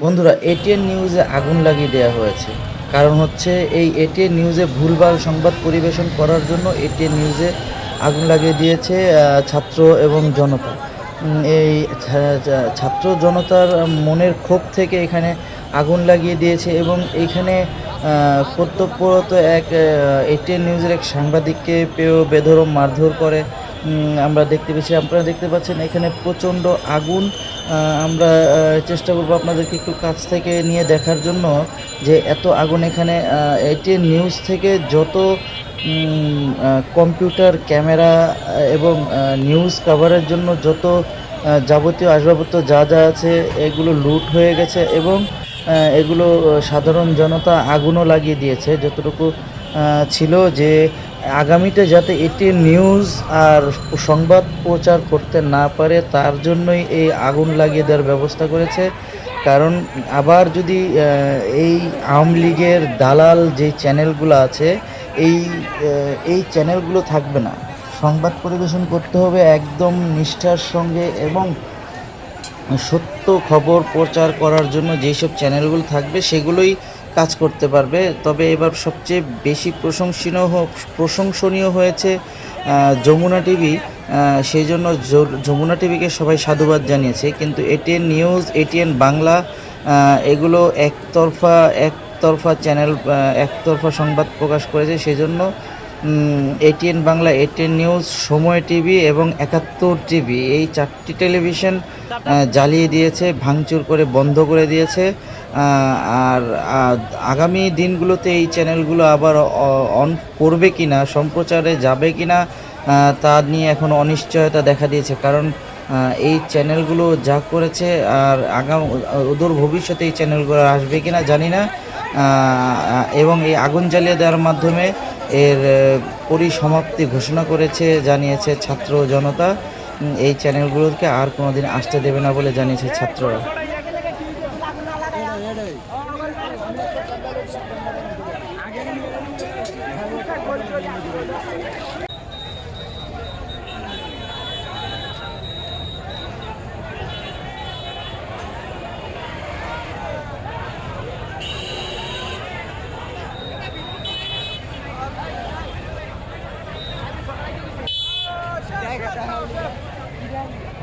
বন্ধুরা এটিএন নিউজে আগুন লাগিয়ে দেওয়া হয়েছে। কারণ হচ্ছে এই এটিএন নিউজে ভুলভাল সংবাদ পরিবেশন করার জন্য এটিএন নিউজে আগুন লাগিয়ে দিয়েছে ছাত্র এবং জনতা। এই ছাত্র জনতার মনের ক্ষোভ থেকে এখানে আগুন লাগিয়ে দিয়েছে এবং এইখানে আহ, কর্তব্যরত এক এটিএন নিউজের এক সাংবাদিককে পেয়েও বেধরম মারধর করে। আমরা দেখতে পেয়েছি। আপনারা দেখতে পাচ্ছেন এখানে প্রচণ্ড আগুন। আমরা চেষ্টা করব আপনাদেরকে একটু কাছ থেকে নিয়ে দেখার জন্য যে এত আগুন এখানে এটিএন নিউজ থেকে যত কম্পিউটার, ক্যামেরা এবং নিউজ কাভারের জন্য যত যাবতীয় আসবাবপত্র যা যা আছে এগুলো লুট হয়ে গেছে এবং এগুলো সাধারণ জনতা আগুনও লাগিয়ে দিয়েছে। যতটুকু ছিল যে আগামীতে যাতে এটি নিউজ আর সংবাদ প্রচার করতে না পারে, তার জন্যই এই আগুন লাগিয়ে দেওয়ার ব্যবস্থা করেছে। কারণ আবার যদি এই আওয়ামী লীগের দালাল যে চ্যানেলগুলো আছে, এই এই চ্যানেলগুলো থাকবে না। সংবাদ পরিবেশন করতে হবে একদম নিষ্ঠার সঙ্গে এবং সত্য খবর প্রচার করার জন্য যেসব চ্যানেলগুলো থাকবে, সেগুলোই কাজ করতে পারবে। তবে এবার সবচেয়ে বেশি প্রশংসনীয় প্রশংসনীয় হয়েছে যমুনা টিভি। সেই জন্য যমুনা টিভিকে সবাই সাধুবাদ জানিয়েছে। কিন্তু এটিএন নিউজ এটিএন বাংলা এগুলো একতরফা একতরফা চ্যানেল একতরফা সংবাদ প্রকাশ করেছে। সেজন্য ATN Bangla ATN news, Somoy TV এবং একাত্তর টিভি এই চারটি টেলিভিশন জ্বালিয়ে দিয়েছে, ভাঙচুর করে বন্ধ করে দিয়েছে। আর আগামী দিনগুলোতে এই চ্যানেলগুলো আবার অন করবে কি না সম্প্রচারে যাবে কি না তা নিয়ে এখন অনিশ্চয়তা দেখা দিয়েছে। কারণ এই চ্যানেলগুলো যা করেছে আর আগাম অদূর ভবিষ্যতে এই চ্যানেলগুলো আসবে কি না। জানি না এবং এই আগুন জ্বালিয়ে দেওয়ার মাধ্যমে এর পরিসমাপ্তি ঘোষণা করেছে, জানিয়েছে ছাত্র জনতা। এই চ্যানেলগুলোকে আর কোনোদিন আসতে দেবে না বলে জানিয়েছে ছাত্ররা। Ayan.